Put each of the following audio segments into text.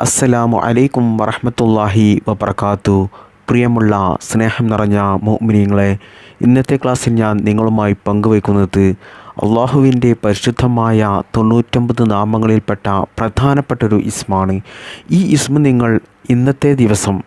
അസ്സലാമു അലൈക്കും വറഹമത്തല്ലാഹി വബർക്കാത്തു പ്രിയമുള്ള സ്നേഹം നിറഞ്ഞ മോമിനിയങ്ങളെ ഇന്നത്തെ ക്ലാസ്സിൽ ഞാൻ നിങ്ങളുമായി പങ്കുവയ്ക്കുന്നത് അള്ളാഹുവിന്റെ പരിശുദ്ധമായ തൊണ്ണൂറ്റൊമ്പത് നാമങ്ങളിൽപ്പെട്ട പ്രധാനപ്പെട്ടൊരു ഇസ്മാണ്. ഈ ഇസ്മ നിങ്ങൾ ഇന്നത്തെ ദിവസം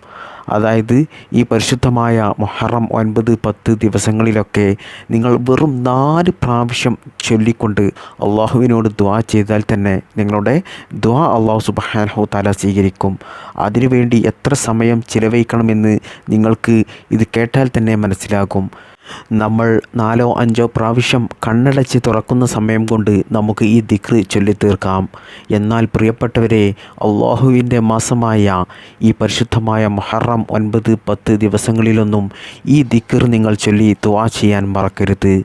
അതായത് ഈ പരിശുദ്ധമായ മൊഹറം ഒൻപത് പത്ത് ദിവസങ്ങളിലൊക്കെ നിങ്ങൾ വെറും നാല് പ്രാവശ്യം ചൊല്ലിക്കൊണ്ട് അള്ളാഹുവിനോട് ദ്വാ ചെയ്താൽ തന്നെ നിങ്ങളുടെ ദ്വാ അള്ളാഹു സുബാനഹു താല സ്വീകരിക്കും. അതിനുവേണ്ടി എത്ര സമയം ചിലവഴിക്കണമെന്ന് നിങ്ങൾക്ക് ഇത് കേട്ടാൽ തന്നെ മനസ്സിലാകും. നമ്മൾ നാലോ അഞ്ചോ പ്രാവശ്യം കണ്ണടച്ച് തുറക്കുന്ന സമയം കൊണ്ട് നമുക്ക് ഈ ദിക്റ് ചൊല്ലിത്തീർക്കാം. എന്നാൽ പ്രിയപ്പെട്ടവരെ അള്ളാഹുവിന്റെ മാസമായ ഈ പരിശുദ്ധമായ മഹറം ഒൻപത് പത്ത് ദിവസങ്ങളിലൊന്നും ഈ ദിക്ർ നിങ്ങൾ ചൊല്ലി തുവാ ചെയ്യാൻ മറക്കരുത്.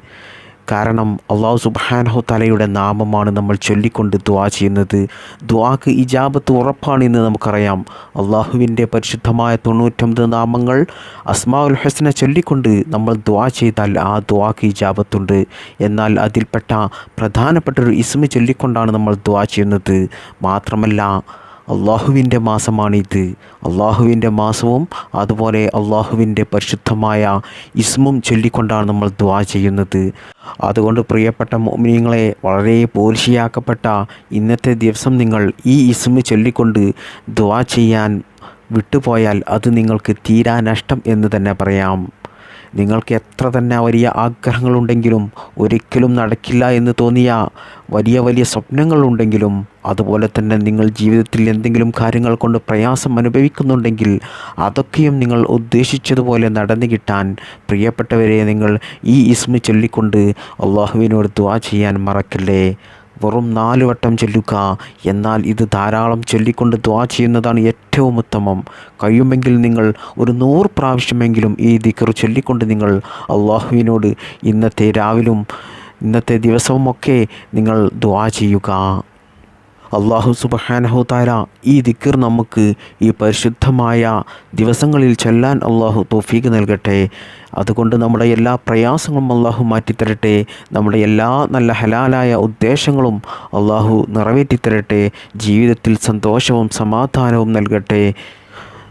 കാരണം അള്ളാഹു സുബാനഹു തലയുടെ നാമമാണ് നമ്മൾ ചൊല്ലിക്കൊണ്ട് ദ്വാ ചെയ്യുന്നത്. ദ്വാക്ക് ഇജാബത്ത് ഉറപ്പാണ് എന്ന് നമുക്കറിയാം. അള്ളാഹുവിന്റെ പരിശുദ്ധമായ തൊണ്ണൂറ്റൊമ്പത് നാമങ്ങൾ അസ്മാഉൽ ഹസ്നെ ചൊല്ലിക്കൊണ്ട് നമ്മൾ ദ്വാ ചെയ്താൽ ആ ദ്വാക്ക് ഇജാബത്തുണ്ട്. എന്നാൽ അതിൽപ്പെട്ട പ്രധാനപ്പെട്ട ഒരു ഇസ്മ ചൊല്ലിക്കൊണ്ടാണ് നമ്മൾ ദ്വാ ചെയ്യുന്നത്. മാത്രമല്ല അള്ളാഹുവിന്റെ മാസമാണിത്. അള്ളാഹുവിന്റെ മാസവും അതുപോലെ അള്ളാഹുവിന്റെ പരിശുദ്ധമായ ഇസ്മും ചൊല്ലിക്കൊണ്ടാണ് നമ്മൾ ദ്വാ ചെയ്യുന്നത്. അതുകൊണ്ട് പ്രിയപ്പെട്ട മോമിനിയങ്ങളെ വളരെ പോലിശിയാക്കപ്പെട്ട ഇന്നത്തെ ദിവസം നിങ്ങൾ ഈ ഇസ്മ ചൊല്ലിക്കൊണ്ട് ദ്വാ ചെയ്യാൻ വിട്ടുപോയാൽ അത് നിങ്ങൾക്ക് തീരാനഷ്ടം എന്ന് തന്നെ പറയാം. നിങ്ങൾക്ക് എത്ര തന്നെ വലിയ ആഗ്രഹങ്ങളുണ്ടെങ്കിലും ഒരിക്കലും നടക്കില്ല എന്ന് തോന്നിയ വലിയ വലിയ സ്വപ്നങ്ങളുണ്ടെങ്കിലും അതുപോലെ തന്നെ നിങ്ങൾ ജീവിതത്തിൽ എന്തെങ്കിലും കാര്യങ്ങൾ കൊണ്ട് പ്രയാസം അനുഭവിക്കുന്നുണ്ടെങ്കിൽ അതൊക്കെയും നിങ്ങൾ ഉദ്ദേശിച്ചതുപോലെ നടന്നു കിട്ടാൻ പ്രിയപ്പെട്ടവരെ നിങ്ങൾ ഈ ഇസ്മ ചൊല്ലിക്കൊണ്ട് അള്ളാഹുവിനോട് ദ്വാ ചെയ്യാൻ മറക്കല്ലേ? വെറും നാല് വട്ടം ചൊല്ലുക. എന്നാൽ ഇത് ധാരാളം ചൊല്ലിക്കൊണ്ട് ദ്വാ ചെയ്യുന്നതാണ് ഏറ്റവും ഉത്തമം. കഴിയുമെങ്കിൽ നിങ്ങൾ ഒരു നൂറ് പ്രാവശ്യമെങ്കിലും ഈ ദിക്കർ ചൊല്ലിക്കൊണ്ട് നിങ്ങൾ അള്ളാഹുവിനോട് ഇന്നത്തെ രാവിലും ഇന്നത്തെ ദിവസവുമൊക്കെ നിങ്ങൾ ദ്വാ ചെയ്യുക. അള്ളാഹു സുബഹാനഹു താര ഈ ദിക്കർ നമുക്ക് ഈ പരിശുദ്ധമായ ദിവസങ്ങളിൽ ചെല്ലാൻ അള്ളാഹു തോഫീക്ക് നൽകട്ടെ. അതുകൊണ്ട് നമ്മുടെ എല്ലാ പ്രയാസങ്ങളും അള്ളാഹു മാറ്റിത്തരട്ടെ. നമ്മുടെ എല്ലാ നല്ല ഹലാലായ ഉദ്ദേശങ്ങളും അള്ളാഹു നിറവേറ്റിത്തരട്ടെ. ജീവിതത്തിൽ സന്തോഷവും സമാധാനവും നൽകട്ടെ.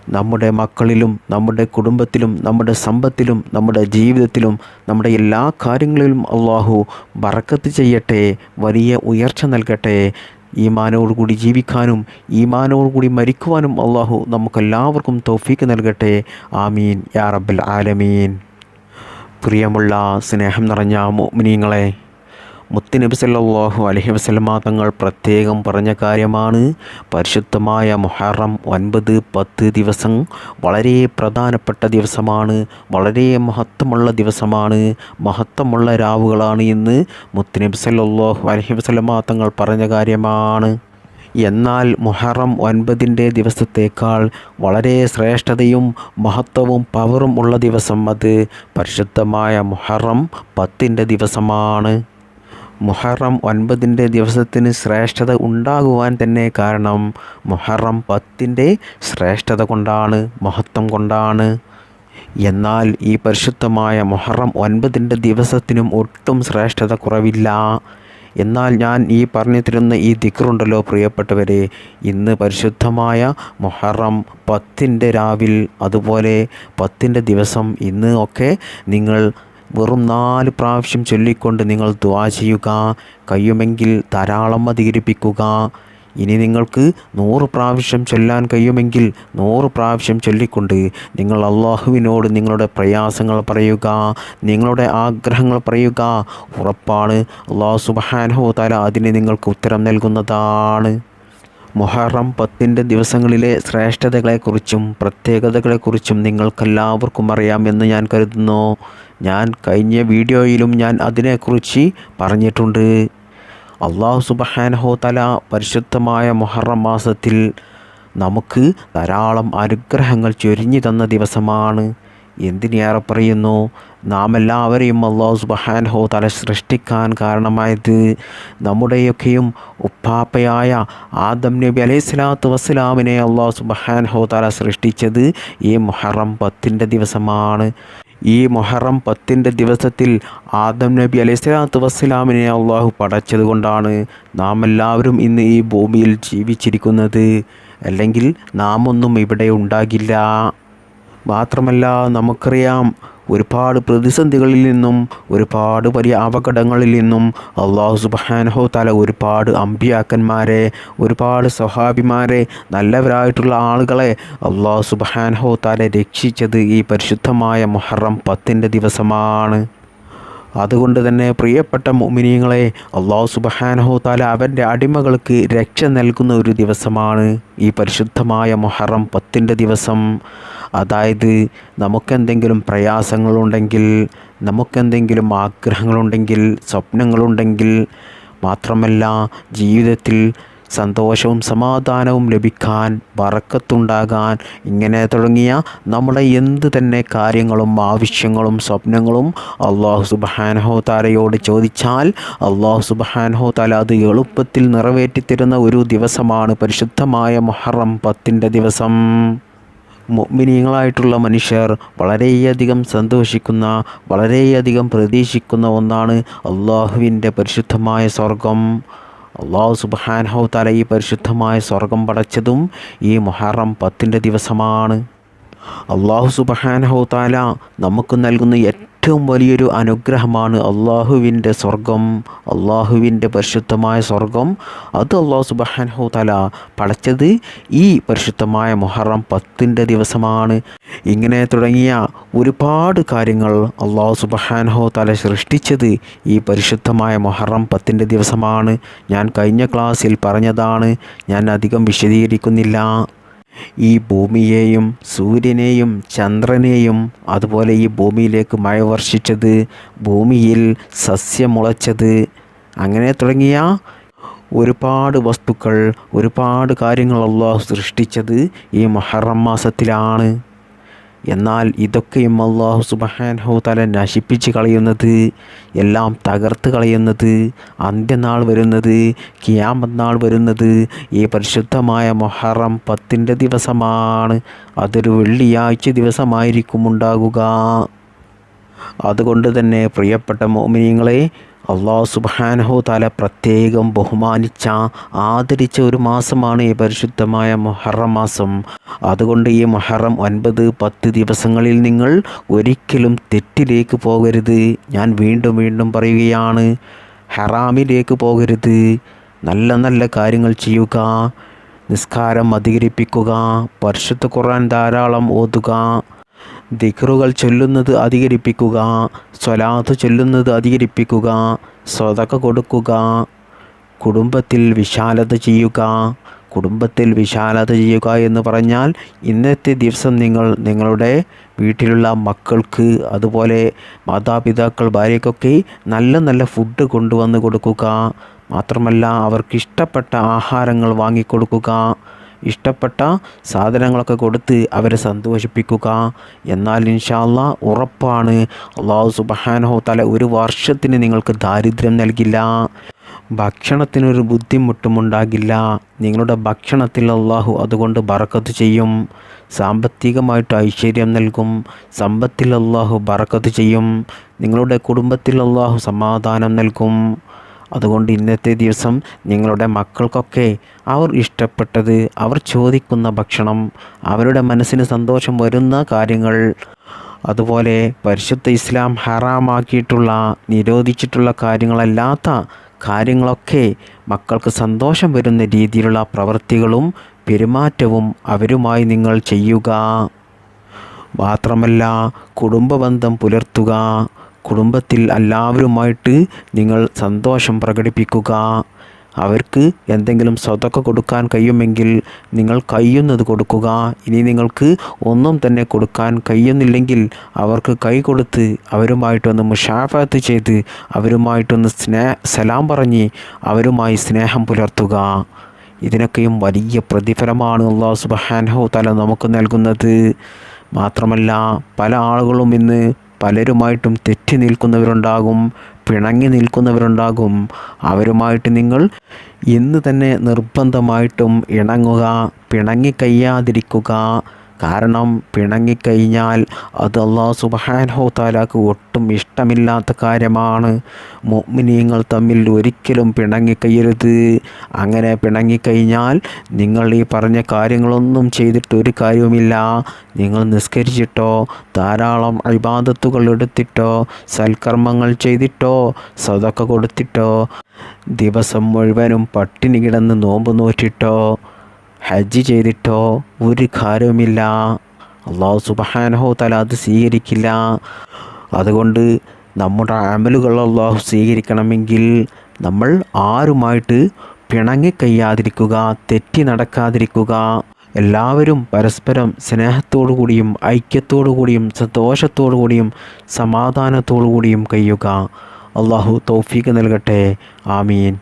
നമ്മുടെ മക്കളിലും നമ്മുടെ കുടുംബത്തിലും നമ്മുടെ സമ്പത്തിലും നമ്മുടെ ജീവിതത്തിലും നമ്മുടെ എല്ലാ കാര്യങ്ങളിലും അള്ളാഹു ബറക്കത്ത് ചെയ്യട്ടെ. വലിയ ഉയർച്ച നൽകട്ടെ. ഈമാനോടുകൂടി ജീവിക്കാനും ഈമാനോടുകൂടി മരിക്കുവാനും അള്ളാഹു നമുക്കെല്ലാവർക്കും തൗഫീക്ക് നൽകട്ടെ. ആമീൻ. യാ റബ്ബൽ ആലമീൻ. പ്രിയമുള്ള സ്നേഹം നിറഞ്ഞ മോമിനിയങ്ങളെ മുത്തുനബി സല്ലാഹു അലഹി വസല്ലമ തങ്ങൾ പ്രത്യേകം പറഞ്ഞ കാര്യമാണ്. പരിശുദ്ധമായ മുഹറം ഒൻപത് പത്ത് ദിവസം വളരെ പ്രധാനപ്പെട്ട ദിവസമാണ്. വളരെ മഹത്വമുള്ള ദിവസമാണ്. മഹത്വമുള്ള രാവുകളാണ് എന്ന് മുത്തുനബി സല്ലാഹു അലഹി വസല്ലമ തങ്ങൾ പറഞ്ഞ കാര്യമാണ്. എന്നാൽ മുഹറം ഒൻപതിന്റെ ദിവസത്തേക്കാൾ വളരെ ശ്രേഷ്ഠതയും മഹത്വവും പവറും ഉള്ള ദിവസം അത്. പരിശുദ്ധമായ മുഹറം പത്തിന്റെ ദിവസമാണ്. മുഹറം ഒൻപതിന്റെ ദിവസത്തിന് ശ്രേഷ്ഠത ഉണ്ടാകുവാൻ തന്നെ കാരണം മുഹറം പത്തിന്റെ ശ്രേഷ്ഠത കൊണ്ടാണ് മഹത്വം കൊണ്ടാണ്. എന്നാൽ ഈ പരിശുദ്ധമായ മുഹറം ഒൻപതിന്റെ ദിവസത്തിനും ഒട്ടും ശ്രേഷ്ഠത കുറവില്ല. എന്നാൽ ഞാൻ ഈ പറഞ്ഞു തരുന്ന ഈ ദിക്റുണ്ടല്ലോ പ്രിയപ്പെട്ടവരെ ഇന്ന് പരിശുദ്ധമായ മൊഹറം പത്തിന്റെ രാവിൽ അതുപോലെ പത്തിന്റെ ദിവസം ഇന്ന് ഒക്കെ നിങ്ങൾ വെറും നാല് പ്രാവശ്യം ചൊല്ലിക്കൊണ്ട് നിങ്ങൾ ദ്വാ ചെയ്യുക. കഴിയുമെങ്കിൽ ധാരാളം അധികരിപ്പിക്കുക. ഇനി നിങ്ങൾക്ക് നൂറ് പ്രാവശ്യം ചൊല്ലാൻ കഴിയുമെങ്കിൽ നൂറ് പ്രാവശ്യം ചൊല്ലിക്കൊണ്ട് നിങ്ങൾ അള്ളാഹുവിനോട് നിങ്ങളുടെ പ്രയാസങ്ങൾ പറയുക. നിങ്ങളുടെ ആഗ്രഹങ്ങൾ പറയുക. ഉറപ്പാണ്. അള്ളാഹു സുബാനഹോ തല അതിന് നിങ്ങൾക്ക് ഉത്തരം നൽകുന്നതാണ്. മൊഹറം പത്തിന്റെ ദിവസങ്ങളിലെ ശ്രേഷ്ഠതകളെക്കുറിച്ചും പ്രത്യേകതകളെക്കുറിച്ചും നിങ്ങൾക്കെല്ലാവർക്കും അറിയാമെന്ന് ഞാൻ കരുതുന്നു. ഞാൻ കഴിഞ്ഞ വീഡിയോയിലും ഞാൻ അതിനെക്കുറിച്ച് പറഞ്ഞിട്ടുണ്ട്. അള്ളാഹു സുബഹാനഹോ തല പരിശുദ്ധമായ മൊഹറം മാസത്തിൽ നമുക്ക് ധാരാളം അനുഗ്രഹങ്ങൾ ചൊരിഞ്ഞു തന്ന ദിവസമാണ്. എന്തിനേറെ പറയുന്നു? നാം എല്ലാവരെയും അള്ളാഹു സുബഹാൻഹോ തല സൃഷ്ടിക്കാൻ കാരണമായത് നമ്മുടെയൊക്കെയും ഉപ്പാപ്പയായ ആദം നബി അലൈഹി സ്വലാത്തു വസ്സലാമിനെ അള്ളാഹു സുബഹാൻഹോ തല സൃഷ്ടിച്ചത് ഈ മുഹറം പത്തിന്റെ ദിവസമാണ്. ഈ മൊഹറം പത്തിന്റെ ദിവസത്തിൽ ആദം നബി അലൈഹി സ്വലാത്തു വസ്സലാമിനെ അള്ളാഹു പടച്ചത് കൊണ്ടാണ് നാം എല്ലാവരും ഇന്ന് ഈ ഭൂമിയിൽ ജീവിച്ചിരിക്കുന്നത്. അല്ലെങ്കിൽ നാം ഒന്നും ഇവിടെ ഉണ്ടാകില്ല. മാത്രമല്ല നമുക്കറിയാം ഒരുപാട് പ്രതിസന്ധികളിൽ നിന്നും ഒരുപാട് വലിയ അപകടങ്ങളിൽ നിന്നും അള്ളാഹു സുബാനഹോ തല ഒരുപാട് അമ്പിയാക്കന്മാരെ ഒരുപാട് സ്വഹാബിമാരെ നല്ലവരായിട്ടുള്ള ആളുകളെ അള്ളാഹു സുബാനഹോ തല രക്ഷിച്ചത് ഈ പരിശുദ്ധമായ മുഹറം പത്തിന്റെ ദിവസമാണ്. അതുകൊണ്ട് തന്നെ പ്രിയപ്പെട്ട മുമിനിയങ്ങളെ അള്ളാഹു സുബഹാനഹു താല അവന്റെ അടിമകൾക്ക് രക്ഷ നൽകുന്ന ഒരു ദിവസമാണ് ഈ പരിശുദ്ധമായ മൊഹറം പത്തിന്റെ ദിവസം. അതായത് നമുക്കെന്തെങ്കിലും പ്രയാസങ്ങളുണ്ടെങ്കിൽ നമുക്കെന്തെങ്കിലും ആഗ്രഹങ്ങളുണ്ടെങ്കിൽ സ്വപ്നങ്ങളുണ്ടെങ്കിൽ മാത്രമല്ല ജീവിതത്തിൽ സന്തോഷവും സമാധാനവും ലഭിക്കാൻ വറക്കത്തുണ്ടാകാൻ ഇങ്ങനെ തുടങ്ങിയ നമ്മുടെ എന്ത് തന്നെ കാര്യങ്ങളും ആവശ്യങ്ങളും സ്വപ്നങ്ങളും അള്ളാഹു സുബാനഹോ താലയോട് ചോദിച്ചാൽ അള്ളാഹു സുബാനഹോ താല അത് എളുപ്പത്തിൽ നിറവേറ്റിത്തരുന്ന ഒരു ദിവസമാണ് പരിശുദ്ധമായ മൊഹറം പത്തിന്റെ ദിവസം. മുഗ്മിനീയങ്ങളായിട്ടുള്ള മനുഷ്യർ വളരെയധികം സന്തോഷിക്കുന്ന വളരെയധികം പ്രതീക്ഷിക്കുന്ന ഒന്നാണ് അള്ളാഹുവിന്റെ പരിശുദ്ധമായ സ്വർഗം അള്ളാഹു സുബാൻഹു തല ഈ പരിശുദ്ധമായ സ്വർഗം പടച്ചതും ഈ മൊഹറം പത്തിന്റെ ദിവസമാണ്. അള്ളാഹു സുബഹാനഹു താല നമുക്ക് നൽകുന്ന ഏറ്റവും വലിയൊരു അനുഗ്രഹമാണ് അള്ളാഹുവിന്റെ സ്വർഗം അള്ളാഹുവിന്റെ പരിശുദ്ധമായ സ്വർഗം. അത് അള്ളാഹു സുബഹാൻഹു തല പടച്ചത് ഈ പരിശുദ്ധമായ മൊഹറം പത്തിന്റെ ദിവസമാണ്. ഇങ്ങനെ തുടങ്ങിയ ഒരുപാട് കാര്യങ്ങൾ അള്ളാഹു സുബഹാൻഹു തല സൃഷ്ടിച്ചത് ഈ പരിശുദ്ധമായ മൊഹറം പത്തിന്റെ ദിവസമാണ്. ഞാൻ കഴിഞ്ഞ ക്ലാസ്സിൽ പറഞ്ഞതാണ് ഞാൻ അധികം വിശദീകരിക്കുന്നില്ല. ഈ ഭൂമിയെയും സൂര്യനെയും ചന്ദ്രനെയും അതുപോലെ ഈ ഭൂമിയിലേക്ക് മഴ വർഷിച്ചത് ഭൂമിയിൽ സസ്യം മുളച്ചത് അങ്ങനെ തുടങ്ങിയ ഒരുപാട് വസ്തുക്കൾ ഒരുപാട് കാര്യങ്ങൾ അള്ളാഹു സൃഷ്ടിച്ചത് ഈ മുഹറം മാസത്തിലാണ്. എന്നാൽ ഇതൊക്കെയും അള്ളാഹു സുബഹാൻഹു തല നശിപ്പിച്ച് കളയുന്നത് എല്ലാം തകർത്ത് കളയുന്നത് അന്ത്യനാൾ വരുന്നത് കിയാമത്നാൾ വരുന്നത് ഈ പരിശുദ്ധമായ മൊഹറം പത്തിന്റെ ദിവസമാണ്. അതൊരു വെള്ളിയാഴ്ച ദിവസമായിരിക്കും ഉണ്ടാകുക. അതുകൊണ്ട് തന്നെ പ്രിയപ്പെട്ട മോമിനിയങ്ങളെ അള്ളാഹു സുബാനഹു താല പ്രത്യേകം ബഹുമാനിച്ച ആദരിച്ച ഒരു മാസമാണ് ഈ പരിശുദ്ധമായ മൊഹറം മാസം. അതുകൊണ്ട് ഈ മൊഹറം ഒൻപത് പത്ത് ദിവസങ്ങളിൽ നിങ്ങൾ ഒരിക്കലും തെറ്റിലേക്ക് പോകരുത്. ഞാൻ വീണ്ടും വീണ്ടും പറയുകയാണ് ഹറാമിലേക്ക് പോകരുത്. നല്ല നല്ല കാര്യങ്ങൾ ചെയ്യുക നിസ്കാരം അധികരിപ്പിക്കുക പരിശുദ്ധ ഖുർആൻ ധാരാളം ഓതുക ദിക്റുകൾ ചൊല്ലുന്നത് അധികരിപ്പിക്കുക സ്വലാത്ത് ചൊല്ലുന്നത് അധികരിപ്പിക്കുക സ്വതക കൊടുക്കുക കുടുംബത്തിൽ വിശാലത ചെയ്യുക കുടുംബത്തിൽ വിശാലത ചെയ്യുക എന്ന് പറഞ്ഞാൽ ഇന്നത്തെ ദിവസം നിങ്ങൾ നിങ്ങളുടെ വീട്ടിലുള്ള മക്കൾക്ക് അതുപോലെ മാതാപിതാക്കൾ ഭാര്യയ്ക്കൊക്കെ നല്ല നല്ല ഫുഡ് കൊണ്ടുവന്ന് കൊടുക്കുക. മാത്രമല്ല അവർക്കിഷ്ടപ്പെട്ട ആഹാരങ്ങൾ വാങ്ങിക്കൊടുക്കുക. ഇഷ്ടപ്പെട്ട സാധനങ്ങളൊക്കെ കൊടുത്ത് അവരെ സന്തോഷിപ്പിക്കുക. എന്നാൽ ഇൻഷാല്ല ഉറപ്പാണ്. അള്ളാഹു സുബഹാനഹോ തല ഒരു വർഷത്തിന് നിങ്ങൾക്ക് ദാരിദ്ര്യം നൽകില്ല. ഭക്ഷണത്തിനൊരു ബുദ്ധിമുട്ടും ഉണ്ടാകില്ല. നിങ്ങളുടെ ഭക്ഷണത്തിൽ അള്ളാഹു അതുകൊണ്ട് ബറക്കത്ത് ചെയ്യും. സാമ്പത്തികമായിട്ട് ഐശ്വര്യം നൽകും. സമ്പത്തിൽ അള്ളാഹു ബറക്കത്ത് ചെയ്യും. നിങ്ങളുടെ കുടുംബത്തിൽ അള്ളാഹു സമാധാനം നൽകും. അതുകൊണ്ട് ഇന്നത്തെ ദിവസം നിങ്ങളുടെ മക്കൾക്കൊക്കെ അവർ ഇഷ്ടപ്പെട്ടത് അവർ ചോദിക്കുന്ന ഭക്ഷണം അവരുടെ മനസ്സിന് സന്തോഷം വരുന്ന കാര്യങ്ങൾ അതുപോലെ പരിശുദ്ധ ഇസ്ലാം ഹറാമാക്കിയിട്ടുള്ള നിരോധിച്ചിട്ടുള്ള കാര്യങ്ങളല്ലാത്ത കാര്യങ്ങളൊക്കെ മക്കൾക്ക് സന്തോഷം വരുന്ന രീതിയിലുള്ള പ്രവൃത്തികളും പെരുമാറ്റവും അവരുമായി നിങ്ങൾ ചെയ്യുക. മാത്രമല്ല കുടുംബബന്ധം പുലർത്തുക. കുടുംബത്തിൽ എല്ലാവരുമായിട്ട് നിങ്ങൾ സന്തോഷം പ്രകടിപ്പിക്കുക. അവർക്ക് എന്തെങ്കിലും സ്വതൊക്കെ കൊടുക്കാൻ കഴിയുമെങ്കിൽ നിങ്ങൾ കഴിയുന്നത് കൊടുക്കുക. ഇനി നിങ്ങൾക്ക് ഒന്നും തന്നെ കൊടുക്കാൻ കഴിയുന്നില്ലെങ്കിൽ അവർക്ക് കൈ കൊടുത്ത് അവരുമായിട്ടൊന്ന് മുഷാഫത്ത് ചെയ്ത് അവരുമായിട്ടൊന്ന് സ്നേ സലാം പറഞ്ഞ് അവരുമായി സ്നേഹം പുലർത്തുക. ഇതിനൊക്കെയും വലിയ പ്രതിഫലമാണ് അള്ളാഹു സുബാൻഹു തല നമുക്ക് നൽകുന്നത്. മാത്രമല്ല പല ആളുകളും ഇന്ന് പലരുമായിട്ടും തെറ്റി നിൽക്കുന്നവരുണ്ടാകും പിണങ്ങി നിൽക്കുന്നവരുണ്ടാകും. അവരുമായിട്ട് നിങ്ങൾ ഇന്ന് തന്നെ നിർബന്ധമായിട്ടും ഇണങ്ങുക പിണങ്ങി കഴിയാതിരിക്കുക. കാരണം പിണങ്ങിക്കഴിഞ്ഞാൽ അത് അള്ളാഹു സുബാൻഹോ താലാക്ക് ഒട്ടും ഇഷ്ടമില്ലാത്ത കാര്യമാണ്. മുഅ്മിനീങ്ങൾ തമ്മിൽ ഒരിക്കലും പിണങ്ങിക്കയ്യരുത് അങ്ങനെ പിണങ്ങിക്കഴിഞ്ഞാൽ നിങ്ങൾ ഈ പറഞ്ഞ കാര്യങ്ങളൊന്നും ചെയ്തിട്ട് ഒരു കാര്യവുമില്ല. നിങ്ങൾ നിസ്കരിച്ചിട്ടോ ധാരാളം അഭിബാധത്തുകൾ എടുത്തിട്ടോ സൽക്കർമ്മങ്ങൾ ചെയ്തിട്ടോ സതൊക്കെ കൊടുത്തിട്ടോ ദിവസം മുഴുവനും പട്ടിണി കിടന്ന് നോമ്പ് നോറ്റിട്ടോ ഹജ്ജ് ചെയ്തിട്ടോ ഒരു കാര്യവുമില്ല. അള്ളാഹു സുബഹാനഹോ തല അത് സ്വീകരിക്കില്ല. അതുകൊണ്ട് നമ്മുടെ അമലുകൾ അള്ളാഹു സ്വീകരിക്കണമെങ്കിൽ നമ്മൾ ആരുമായിട്ട് പിണങ്ങിക്കയ്യാതിരിക്കുക തെറ്റി നടക്കാതിരിക്കുക. എല്ലാവരും പരസ്പരം സ്നേഹത്തോടു കൂടിയും ഐക്യത്തോടു കൂടിയും സന്തോഷത്തോടു കൂടിയും സമാധാനത്തോടു കൂടിയും കഴിയുക. അള്ളാഹു തൗഫീക്ക് നൽകട്ടെ. ആമീൻ.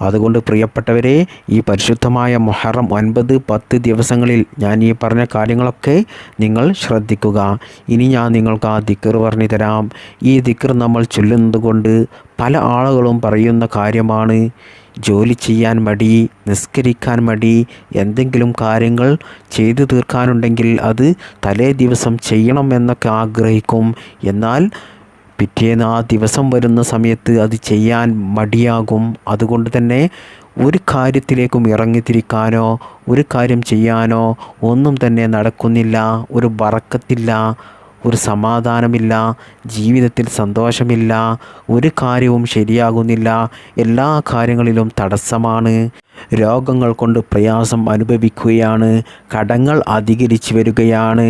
അതുകൊണ്ട് പ്രിയപ്പെട്ടവരെ ഈ പരിശുദ്ധമായ മൊഹറം ഒൻപത് പത്ത് ദിവസങ്ങളിൽ ഞാൻ ഈ പറഞ്ഞ കാര്യങ്ങളൊക്കെ നിങ്ങൾ ശ്രദ്ധിക്കുക. ഇനി ഞാൻ നിങ്ങൾക്ക് ആ ദിക്കർ പറഞ്ഞു തരാം. ഈ ദിക്കർ നമ്മൾ ചൊല്ലുന്നത് കൊണ്ട് പല ആളുകളും പറയുന്ന കാര്യമാണ്. ജോലി ചെയ്യാൻ മടി നിസ്കരിക്കാൻ മടി എന്തെങ്കിലും കാര്യങ്ങൾ ചെയ്തു തീർക്കാനുണ്ടെങ്കിൽ അത് തലേ ദിവസം ചെയ്യണം എന്നൊക്കെ ആഗ്രഹിക്കും. എന്നാൽ പിറ്റേന്ന് ആ ദിവസം വരുന്ന സമയത്ത് അത് ചെയ്യാൻ മടിയാകും. അതുകൊണ്ട് തന്നെ ഒരു കാര്യത്തിലേക്കും ഇറങ്ങിത്തിരിക്കാനോ ഒരു കാര്യം ചെയ്യാനോ ഒന്നും തന്നെ നടക്കുന്നില്ല. ഒരു വറക്കത്തില്ല ഒരു സമാധാനമില്ല ജീവിതത്തിൽ സന്തോഷമില്ല ഒരു കാര്യവും ശരിയാകുന്നില്ല. എല്ലാ കാര്യങ്ങളിലും തടസ്സമാണ്. രോഗങ്ങൾ കൊണ്ട് പ്രയാസം അനുഭവിക്കുകയാണ്. കടങ്ങൾ അധികരിച്ചു വരികയാണ്.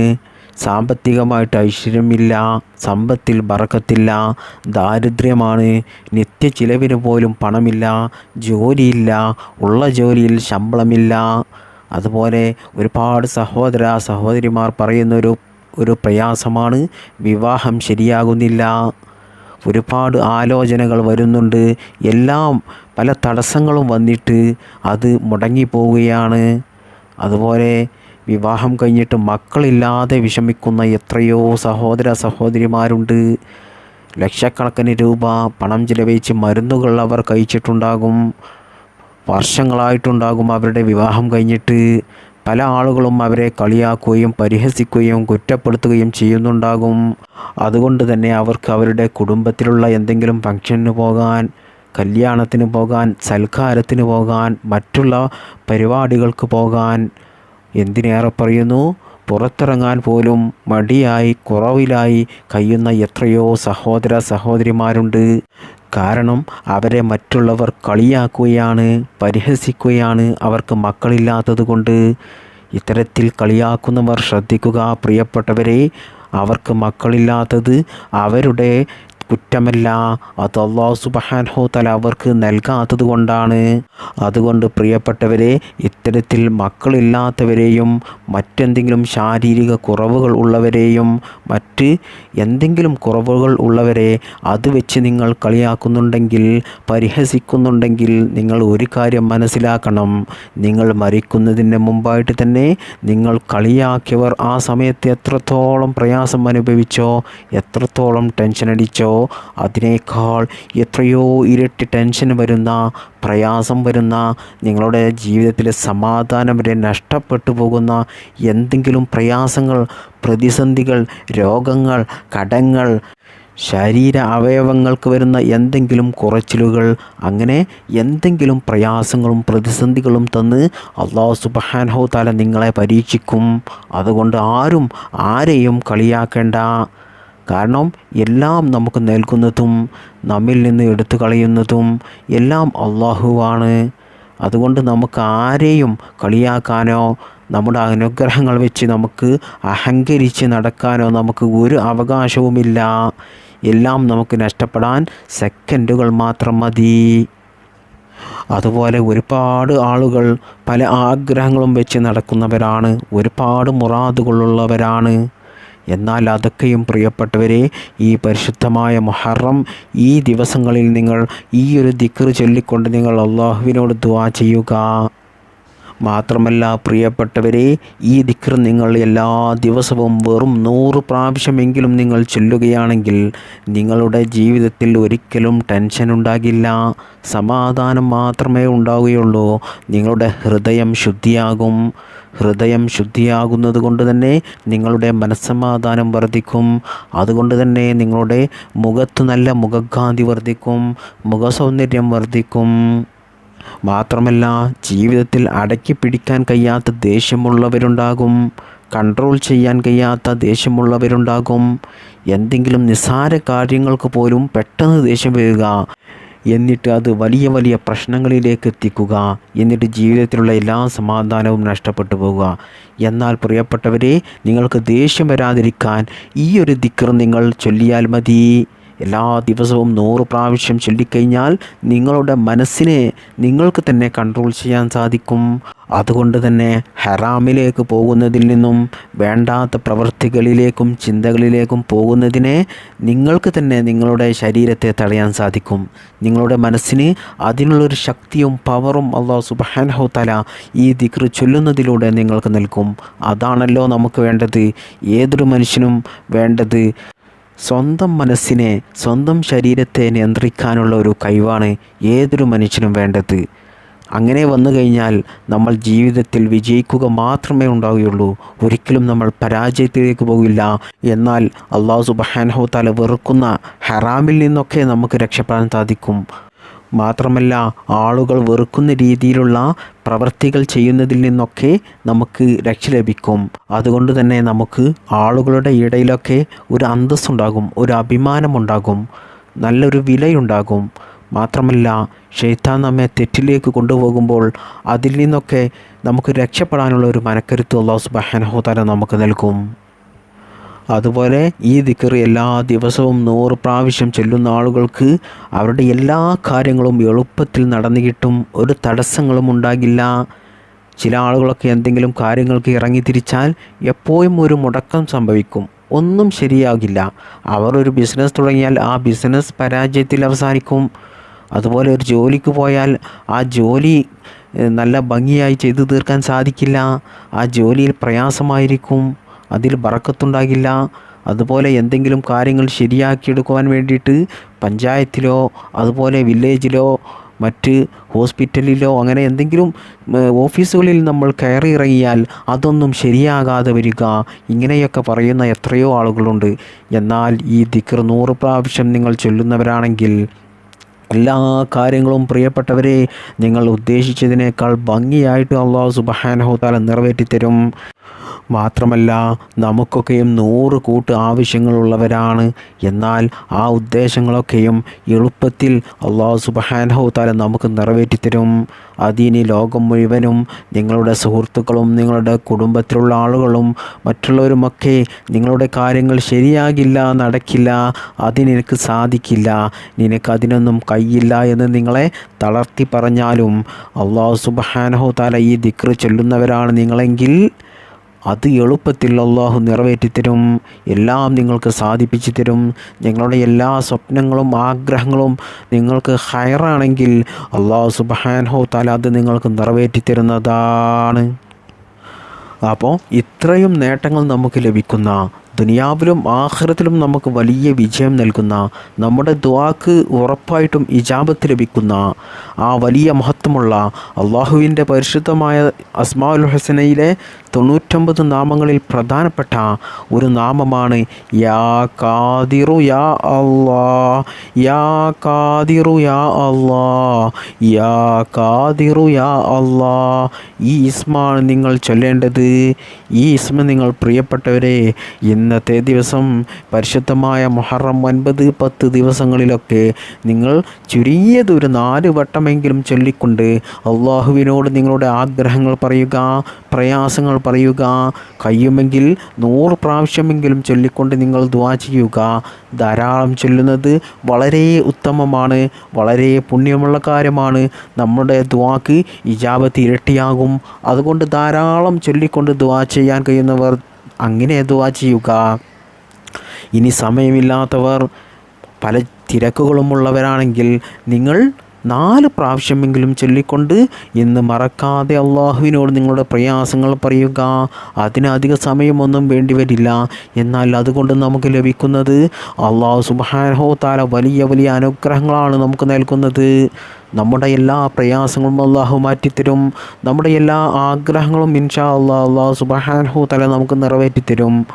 സാമ്പത്തികമായിട്ട് ഐശ്വര്യമില്ല സമ്പത്തിൽ ബറക്കത്തില്ല ദാരിദ്ര്യമാണ് നിത്യ ചിലവിന് പോലും പണമില്ല ജോലിയില്ല ഉള്ള ജോലിയിൽ ശമ്പളമില്ല. അതുപോലെ ഒരുപാട് സഹോദര സഹോദരിമാർ പറയുന്നൊരു ഒരു പ്രയാസമാണ് വിവാഹം ശരിയാകുന്നില്ല. ഒരുപാട് ആലോചനകൾ വരുന്നുണ്ട് എല്ലാം പല തടസ്സങ്ങളും വന്നിട്ട് അത് മുടങ്ങിപ്പോവുകയാണ്. അതുപോലെ വിവാഹം കഴിഞ്ഞിട്ട് മക്കളില്ലാതെ വിഷമിക്കുന്ന എത്രയോ സഹോദര സഹോദരിമാരുണ്ട്. ലക്ഷക്കണക്കിന് രൂപ പണം ചിലവഴിച്ച് മരുന്നുകൾ അവർ കഴിച്ചിട്ടുണ്ടാകും. വർഷങ്ങളായിട്ടുണ്ടാകും അവരുടെ വിവാഹം കഴിഞ്ഞിട്ട്. പല ആളുകളും അവരെ കളിയാക്കുകയും പരിഹസിക്കുകയും കുറ്റപ്പെടുത്തുകയും ചെയ്യുന്നുണ്ടാകും. അതുകൊണ്ട് തന്നെ അവർക്ക് അവരുടെ കുടുംബത്തിലുള്ള എന്തെങ്കിലും ഫംഗ്ഷന് പോകാൻ കല്യാണത്തിന് പോകാൻ സൽക്കാരത്തിന് പോകാൻ മറ്റുള്ള പരിപാടികൾക്ക് പോകാൻ എന്തിനേറെ പറയുന്നു? പുറത്തിറങ്ങാൻ പോലും മടിയായി കുറവിലായി കഴിയുന്ന എത്രയോ സഹോദര സഹോദരിമാരുണ്ട്. കാരണം അവരെ മറ്റുള്ളവർ കളിയാക്കുകയാണ് പരിഹസിക്കുകയാണ് അവർക്ക് മക്കളില്ലാത്തത് കൊണ്ട് ഇത്തരത്തിൽ കളിയാക്കുന്നവർ ശ്രദ്ധിക്കുക പ്രിയപ്പെട്ടവരെ അവർക്ക് മക്കളില്ലാത്തത് അവരുടെ കുറ്റമല്ല. അത് അള്ളാഹു സുബഹാൻഹു തല അവർക്ക് നൽകാത്തത് കൊണ്ടാണ്. അതുകൊണ്ട് പ്രിയപ്പെട്ടവരെ ഇത്തരത്തിൽ മക്കളില്ലാത്തവരെയും മറ്റെന്തെങ്കിലും ശാരീരിക കുറവുകൾ ഉള്ളവരെയും മറ്റ് എന്തെങ്കിലും കുറവുകൾ ഉള്ളവരെ അത് വെച്ച് നിങ്ങൾ കളിയാക്കുന്നുണ്ടെങ്കിൽ പരിഹസിക്കുന്നുണ്ടെങ്കിൽ നിങ്ങൾ ഒരു കാര്യം മനസ്സിലാക്കണം. നിങ്ങൾ മരിക്കുന്നതിന് മുമ്പായിട്ട് തന്നെ നിങ്ങൾ കളിയാക്കിയവർ ആ സമയത്ത് എത്രത്തോളം പ്രയാസം അനുഭവിച്ചോ എത്രത്തോളം ടെൻഷൻ അടിച്ചോ അതിനേക്കാൾ എത്രയോ ഇരട്ടി ടെൻഷൻ വരുന്ന പ്രയാസം വരുന്ന നിങ്ങളുടെ ജീവിതത്തിലെ സമാധാനം വരെ നഷ്ടപ്പെട്ടു പോകുന്ന എന്തെങ്കിലും പ്രയാസങ്ങൾ പ്രതിസന്ധികൾ രോഗങ്ങൾ കടങ്ങൾ ശരീര അവയവങ്ങൾക്ക് വരുന്ന എന്തെങ്കിലും കുറച്ചിലുകൾ അങ്ങനെ എന്തെങ്കിലും പ്രയാസങ്ങളും പ്രതിസന്ധികളും തന്ന് അള്ളാഹു സുബഹാൻഹോ താല നിങ്ങളെ പരീക്ഷിക്കും. അതുകൊണ്ട് ആരും ആരെയും കളിയാക്കേണ്ട. കാരണം എല്ലാം നമുക്ക് നൽകുന്നതും നമ്മിൽ നിന്ന് എടുത്തു കളയുന്നതും എല്ലാം അള്ളാഹുവാണ്. അതുകൊണ്ട് നമുക്ക് ആരെയും കളിയാക്കാനോ നമ്മുടെ അനുഗ്രഹങ്ങൾ വെച്ച് നമുക്ക് അഹങ്കരിച്ച് നടക്കാനോ നമുക്ക് ഒരു അവകാശവുമില്ല. എല്ലാം നമുക്ക് നഷ്ടപ്പെടാൻ സെക്കൻഡുകൾ മാത്രം മതി. അതുപോലെ ഒരുപാട് ആളുകൾ പല ആഗ്രഹങ്ങളും വെച്ച് നടക്കുന്നവരാണ്. ഒരുപാട് മുറാദുകളുള്ളവരാണ് എന്നാൽ അതൊക്കെയും പ്രിയപ്പെട്ടവരെ ഈ പരിശുദ്ധമായ മുഹറം ഈ ദിവസങ്ങളിൽ നിങ്ങൾ ഈ ഒരു ദിക്കറ് ചൊല്ലിക്കൊണ്ട് നിങ്ങൾ അള്ളാഹുവിനോട് ദുവാ ചെയ്യുക. മാത്രമല്ല പ്രിയപ്പെട്ടവരെ ഈ ദിക്ർ നിങ്ങൾ എല്ലാ ദിവസവും വെറും നൂറ് പ്രാവശ്യമെങ്കിലും നിങ്ങൾ ചൊല്ലുകയാണെങ്കിൽ നിങ്ങളുടെ ജീവിതത്തിൽ ഒരിക്കലും ടെൻഷൻ ഉണ്ടാകില്ല. സമാധാനം മാത്രമേ ഉണ്ടാവുകയുള്ളൂ. നിങ്ങളുടെ ഹൃദയം ശുദ്ധിയാകും. ഹൃദയം ശുദ്ധിയാകുന്നത് കൊണ്ട് തന്നെ നിങ്ങളുടെ മനസ്സമാധാനം വർദ്ധിക്കും. അതുകൊണ്ട് തന്നെ നിങ്ങളുടെ മുഖത്ത് നല്ല മുഖകാന്തി വർദ്ധിക്കും. മുഖസൗന്ദര്യം വർദ്ധിക്കും. മാത്രമല്ല ജീവിതത്തിൽ അടക്കി പിടിക്കാൻ കഴിയാത്ത ദേഷ്യമുള്ളവരുണ്ടാകും. കൺട്രോൾ ചെയ്യാൻ കഴിയാത്ത ദേഷ്യമുള്ളവരുണ്ടാകും. എന്തെങ്കിലും നിസ്സാര കാര്യങ്ങൾക്ക് പോലും പെട്ടെന്ന് ദേഷ്യം വരിക. എന്നിട്ട് അത് വലിയ വലിയ പ്രശ്നങ്ങളിലേക്ക് എത്തിക്കുക. എന്നിട്ട് ജീവിതത്തിലുള്ള എല്ലാ സമാധാനവും നഷ്ടപ്പെട്ടു പോവുക എന്നാൽ പ്രിയപ്പെട്ടവരെ നിങ്ങൾക്ക് ദേഷ്യം വരാതിരിക്കാൻ ഈ ഒരു ദിക്കർ നിങ്ങൾ ചൊല്ലിയാൽ മതി. എല്ലാ ദിവസവും നൂറ് പ്രാവശ്യം ചൊല്ലിക്കഴിഞ്ഞാൽ നിങ്ങളുടെ മനസ്സിനെ നിങ്ങൾക്ക് തന്നെ കൺട്രോൾ ചെയ്യാൻ സാധിക്കും. അതുകൊണ്ട് തന്നെ ഹറാമിലേക്ക് പോകുന്നതിൽ നിന്നും വേണ്ടാത്ത പ്രവൃത്തികളിലേക്കും ചിന്തകളിലേക്കും പോകുന്നതിനെ നിങ്ങൾക്ക് തന്നെ നിങ്ങളുടെ ശരീരത്തെ തടയാൻ സാധിക്കും. നിങ്ങളുടെ മനസ്സിന് അതിനുള്ളൊരു ശക്തിയും പവറും അള്ളാഹു സുബാനഹു തല ഈ ദിക്ർ ചൊല്ലുന്നതിലൂടെ നിങ്ങൾക്ക് നൽകും. അതാണല്ലോ നമുക്ക് വേണ്ടത്. ഏതൊരു മനുഷ്യനും വേണ്ടത്. സ്വന്തം മനസ്സിനെ സ്വന്തം ശരീരത്തെ നിയന്ത്രിക്കാനുള്ള ഒരു കഴിവാണ് ഏതൊരു മനുഷ്യനും വേണ്ടത്. അങ്ങനെ വന്നു കഴിഞ്ഞാൽ നമ്മൾ ജീവിതത്തിൽ വിജയിക്കുക മാത്രമേ ഉണ്ടാവുകയുള്ളൂ. ഒരിക്കലും നമ്മൾ പരാജയത്തിലേക്ക് പോകില്ല. എന്നാൽ അള്ളാഹു സുബഹാനഹു തല വെറുക്കുന്ന ഹറാമിൽ നിന്നൊക്കെ നമുക്ക് രക്ഷപ്പെടാൻ സാധിക്കും. മാത്രമല്ല ആളുകൾ വെറുക്കുന്ന രീതിയിലുള്ള പ്രവൃത്തികൾ ചെയ്യുന്നതിൽ നിന്നൊക്കെ നമുക്ക് രക്ഷ ലഭിക്കും. അതുകൊണ്ട് തന്നെ നമുക്ക് ആളുകളുടെ ഇടയിലൊക്കെ ഒരു അന്തസ്സുണ്ടാകും ഒരു അഭിമാനമുണ്ടാകും നല്ലൊരു വിലയുണ്ടാകും. മാത്രമല്ല ഷെയ്ത്താൻ നമ്മെ തെറ്റിലേക്ക് കൊണ്ടുപോകുമ്പോൾ അതിൽ നിന്നൊക്കെ നമുക്ക് രക്ഷപ്പെടാനുള്ള ഒരു മനക്കരുത്ത് അള്ളാഹു സുബാനഹോതാല നമുക്ക് നൽകും. അതുപോലെ ഈ ദിക്കറി എല്ലാ ദിവസവും നൂറ് പ്രാവശ്യം ചെല്ലുന്ന ആളുകൾക്ക് അവരുടെ എല്ലാ കാര്യങ്ങളും എളുപ്പത്തിൽ നടന്നു കിട്ടും. ഒരു തടസ്സങ്ങളും ഉണ്ടാകില്ല. ചില ആളുകളൊക്കെ എന്തെങ്കിലും കാര്യങ്ങൾക്ക് ഇറങ്ങി തിരിച്ചാൽ എപ്പോഴും ഒരു മുടക്കം സംഭവിക്കും. ഒന്നും ശരിയാകില്ല. അവർ ഒരു ബിസിനസ് തുടങ്ങിയാൽ ആ ബിസിനസ് പരാജയത്തിൽ അവസാനിക്കും. അതുപോലെ ഒരു ജോലിക്ക് പോയാൽ ആ ജോലി നല്ല ഭംഗിയായി ചെയ്തു തീർക്കാൻ സാധിക്കില്ല. ആ ജോലിയിൽ പ്രയാസമായിരിക്കും. അതിൽ ബറക്കത്തുണ്ടാകില്ല. അതുപോലെ എന്തെങ്കിലും കാര്യങ്ങൾ ശരിയാക്കിയെടുക്കുവാൻ വേണ്ടിയിട്ട് പഞ്ചായത്തിലോ അതുപോലെ വില്ലേജിലോ മറ്റ് ഹോസ്പിറ്റലിലോ അങ്ങനെ എന്തെങ്കിലും ഓഫീസുകളിൽ നമ്മൾ കയറി ഇറങ്ങിയാൽ അതൊന്നും ശരിയാകാതെ വരിക. ഇങ്ങനെയൊക്കെ പറയുന്ന എത്രയോ ആളുകളുണ്ട്. എന്നാൽ ഈ ദിക്കർ നൂറ് പ്രാവശ്യം നിങ്ങൾ ചൊല്ലുന്നവരാണെങ്കിൽ എല്ലാ കാര്യങ്ങളും പ്രിയപ്പെട്ടവരെ നിങ്ങൾ ഉദ്ദേശിച്ചതിനേക്കാൾ ഭംഗിയായിട്ട് അള്ളാഹു സുബഹാനഹുതാല നിറവേറ്റിത്തരും. മാത്രമല്ല നമുക്കൊക്കെയും നൂറ് കൂട്ട് ആവശ്യങ്ങളുള്ളവരാണ്. എന്നാൽ ആ ഉദ്ദേശങ്ങളൊക്കെയും എളുപ്പത്തിൽ അള്ളാഹു സുബാനഹുത്താല നമുക്ക് നിറവേറ്റിത്തരും. അതിനി ലോകം മുഴുവനും നിങ്ങളുടെ സുഹൃത്തുക്കളും നിങ്ങളുടെ കുടുംബത്തിലുള്ള ആളുകളും മറ്റുള്ളവരുമൊക്കെ നിങ്ങളുടെ കാര്യങ്ങൾ ശരിയാകില്ല നടക്കില്ല അതിനെനിക്ക് സാധിക്കില്ല നിനക്കതിനൊന്നും കയ്യില്ല എന്ന് നിങ്ങളെ തളർത്തി പറഞ്ഞാലും അള്ളാഹു സുബഹാനഹു താല ഈ ദിക്ർ ചൊല്ലുന്നവരാണ് നിങ്ങളെങ്കിൽ അത് എളുപ്പത്തിൽ അള്ളാഹു നിറവേറ്റിത്തരും എല്ലാം നിങ്ങൾക്ക് സാധിപ്പിച്ചു തരും. ഞങ്ങളുടെ എല്ലാ സ്വപ്നങ്ങളും ആഗ്രഹങ്ങളും നിങ്ങൾക്ക് ഹയറാണെങ്കിൽ അള്ളാഹു സുബാൻഹോ താല അത് നിങ്ങൾക്ക് നിറവേറ്റി തരുന്നതാണ്. അപ്പോൾ ഇത്രയും നേട്ടങ്ങൾ നമുക്ക് ലഭിക്കുന്ന ദുനിയാവിലും ആഖിറത്തിലും നമുക്ക് വലിയ വിജയം നൽകുന്ന നമ്മുടെ ദ്വാക്ക് ഉറപ്പായിട്ടും ഇജാബത്ത് ലഭിക്കുന്ന ആ വലിയ മഹത്വമുള്ള അള്ളാഹുവിന്റെ പരിശുദ്ധമായ അസ്മാഉൽ ഹസനയിലെ തൊണ്ണൂറ്റൊമ്പത് നാമങ്ങളിൽ പ്രധാനപ്പെട്ട ഒരു നാമമാണ് യാ കാദിറു യാ അള്ളാ യാ കാദിറു യാ അള്ളാ യാ കാദിറു യാ അള്ളാ ഈ ഇസ്മാണ് നിങ്ങൾ ചൊല്ലേണ്ടത്. ഈ ഇസ്മ നിങ്ങൾ പ്രിയപ്പെട്ടവരെ ഇന്നത്തെ ദിവസം പരിശുദ്ധമായ മുഹറം ഒൻപത് പത്ത് ദിവസങ്ങളിലൊക്കെ നിങ്ങൾ ചുരുങ്ങിയത് ഒരു നാല് വട്ടമെങ്കിലും ചൊല്ലിക്കൊണ്ട് അള്ളാഹുവിനോട് നിങ്ങളുടെ ആഗ്രഹങ്ങൾ പറയുക പ്രയാസങ്ങൾ പറയുക കഴിയുമെങ്കിൽ നൂറ് പ്രാവശ്യമെങ്കിലും ചൊല്ലിക്കൊണ്ട് നിങ്ങൾ ദ്വാ ചെയ്യുക. ധാരാളം ചൊല്ലുന്നത് വളരെ ഉത്തമമാണ് വളരെ പുണ്യമുള്ള കാര്യമാണ്. നമ്മുടെ ദ്വാക്ക് ഇജാബത്ത് ഇരട്ടിയാകും. അതുകൊണ്ട് ധാരാളം ചൊല്ലിക്കൊണ്ട് ദ്വാ ചെയ്യാൻ കഴിയുന്നവർ അങ്ങനെ ദ്വാ ചെയ്യുക. ഇനി സമയമില്ലാത്തവർ പല തിരക്കുകളുമുള്ളവരാണെങ്കിൽ നിങ്ങൾ നാല് പ്രാവശ്യമെങ്കിലും ചൊല്ലിക്കൊണ്ട് ഇന്ന് മറക്കാതെ അള്ളാഹുവിനോട് നിങ്ങളുടെ പ്രയാസങ്ങൾ പറയുക. അതിനധിക സമയമൊന്നും വേണ്ടി വരില്ല. എന്നാൽ അതുകൊണ്ട് നമുക്ക് ലഭിക്കുന്നത് അള്ളാഹു സുബാനഹോ താല വലിയ വലിയ അനുഗ്രഹങ്ങളാണ് നമുക്ക് നൽകുന്നത്. നമ്മുടെ എല്ലാ പ്രയാസങ്ങളും അള്ളാഹു മാറ്റിത്തരും. നമ്മുടെ എല്ലാ ആഗ്രഹങ്ങളും ഇൻഷാ അള്ളാഹ് അള്ളാഹു സുബാനഹു തല നമുക്ക് നിറവേറ്റിത്തരും.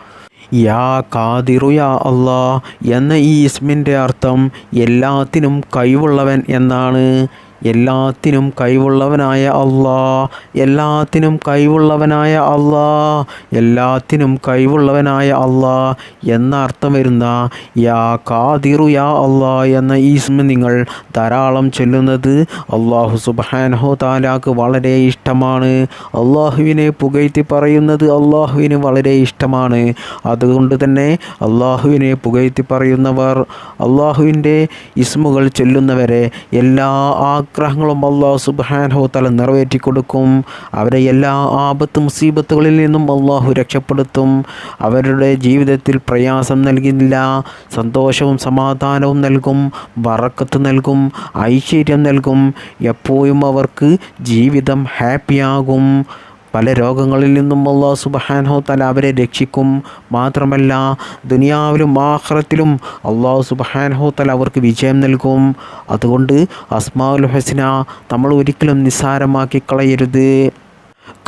യാ കാതിറു യാ അള്ളാ എന്ന ഈ ഇസ്മിന്റെ അർത്ഥം എല്ലാത്തിനും കഴിവുള്ളവൻ എന്നാണ്. എല്ലാത്തിനും കഴിവുള്ളവനായ അള്ളാ എല്ലാത്തിനും കഴിവുള്ളവനായ അള്ളാ എല്ലാത്തിനും കഴിവുള്ളവനായ അള്ളാ എന്ന അർത്ഥം വരുന്ന യാ കാതിറു യാ അള്ളാ എന്ന ഈസ്മ നിങ്ങൾ ധാരാളം ചൊല്ലുന്നത് അള്ളാഹു സുബാനഹോ താലാക്ക് വളരെ ഇഷ്ടമാണ്. അള്ളാഹുവിനെ പുകഴ്ത്തി പറയുന്നത് അള്ളാഹുവിന് വളരെ ഇഷ്ടമാണ്. അതുകൊണ്ട് തന്നെ അള്ളാഹുവിനെ പുകഴ്ത്തി പറയുന്നവർ അള്ളാഹുവിന്റെ ഇസ്മുകൾ ചൊല്ലുന്നവരെ എല്ലാ ആഗ്രഹങ്ങളും അള്ളാഹു സുബാനഹു തല നിറവേറ്റി കൊടുക്കും അവരെ എല്ലാ ആപത്ത് മുസീബത്തുകളിൽ നിന്നും അള്ളാഹു രക്ഷപ്പെടുത്തും. അവരുടെ ജീവിതത്തിൽ പ്രയാസം നൽകുന്നില്ല സന്തോഷവും സമാധാനവും നൽകും. വറക്കത്ത് നൽകും. ഐശ്വര്യം നൽകും. എപ്പോഴും അവർക്ക് ജീവിതം ഹാപ്പിയാകും. പല രോഗങ്ങളിൽ നിന്നും അള്ളാഹു സുബഹാനോ തല അവരെ രക്ഷിക്കും. മാത്രമല്ല ദുനിയാവിലും ആഹ്റത്തിലും അള്ളാഹു സുബഹാനോ തല അവർക്ക് വിജയം നൽകും. അതുകൊണ്ട് അസ്മാഉൽ ഹസന നമ്മൾ ഒരിക്കലും നിസ്സാരമാക്കി കളയരുത്.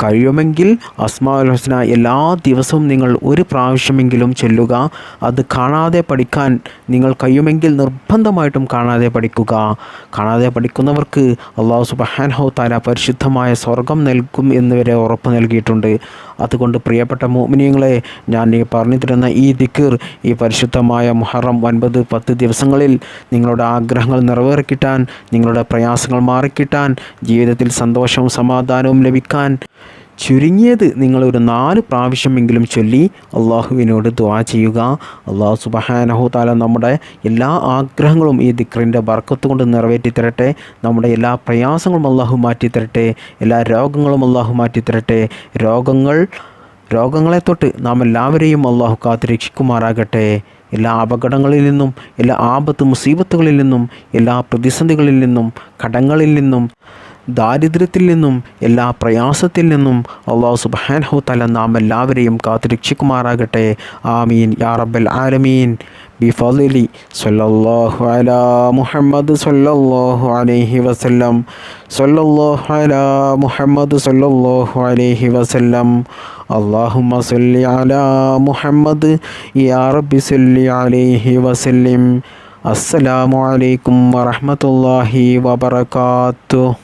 കഴിയുമെങ്കിൽ അസ്മാഉൽ ഹുസ്ന എല്ലാ ദിവസവും നിങ്ങൾ ഒരു പ്രാവശ്യമെങ്കിലും ചൊല്ലുക. അത് കാണാതെ പഠിക്കാൻ നിങ്ങൾ കഴിയുമെങ്കിൽ നിർബന്ധമായിട്ടും കാണാതെ പഠിക്കുക. കാണാതെ പഠിക്കുന്നവർക്ക് അള്ളാഹു സുബഹാൻഹു താല പരിശുദ്ധമായ സ്വർഗം നൽകും എന്നിവരെ ഉറപ്പ് നൽകിയിട്ടുണ്ട്. അതുകൊണ്ട് പ്രിയപ്പെട്ട മോമിനിയങ്ങളെ ഞാൻ ഈ പറഞ്ഞു തരുന്ന ഈ ദിക്കർ ഈ പരിശുദ്ധമായ മുഹറം ഒൻപത് പത്ത് ദിവസങ്ങളിൽ നിങ്ങളുടെ ആഗ്രഹങ്ങൾ നിറവേറിക്കിട്ടാൻ നിങ്ങളുടെ പ്രയാസങ്ങൾ മാറിക്കിട്ടാൻ ജീവിതത്തിൽ സന്തോഷവും സമാധാനവും ലഭിക്കാൻ ചുരുങ്ങിയത് നിങ്ങളൊരു നാല് പ്രാവശ്യമെങ്കിലും ചൊല്ലി അള്ളാഹുവിനോട് ദ്വാ ചെയ്യുക. അള്ളാഹു സുബഹാനഹു താല നമ്മുടെ എല്ലാ ആഗ്രഹങ്ങളും ഈ ദിക്റിന്റെ ബർക്കത്ത് കൊണ്ട് നിറവേറ്റി തരട്ടെ. നമ്മുടെ എല്ലാ പ്രയാസങ്ങളും അള്ളാഹു മാറ്റിത്തരട്ടെ എല്ലാ രോഗങ്ങളും അള്ളാഹു മാറ്റിത്തരട്ടെ രോഗങ്ങൾ രോഗങ്ങളെ തൊട്ട് നാം എല്ലാവരെയും അള്ളാഹു കാത്ത് രക്ഷിക്കുമാറാകട്ടെ. എല്ലാ അപകടങ്ങളിൽ നിന്നും എല്ലാ ആപത്ത് മുസീബത്തുകളിൽ നിന്നും എല്ലാ പ്രതിസന്ധികളിൽ നിന്നും കടങ്ങളിൽ നിന്നും ദാരിദ്ര്യത്തിൽ നിന്നും എല്ലാ പ്രയാസത്തിൽ നിന്നും അള്ളാഹു സുബാൻഹു തല നാം എല്ലാവരെയും കാത്തു രക്ഷിക്കുമാറാകട്ടെ ആമീൻ യാ റബ്ബൽ ആലമീൻ ബിഫലി സല്ലല്ലാഹു അലാ മുഹമ്മദ് സല്ലല്ലാഹു അലൈഹി വസല്ലം സല്ലല്ലാഹു അലാ മുഹമ്മദ് സല്ലല്ലാഹു അലൈഹി വസല്ലം اللهم صل على محمد يا رب صل عليه وسلم السلام عليكم ورحمة الله وبركاته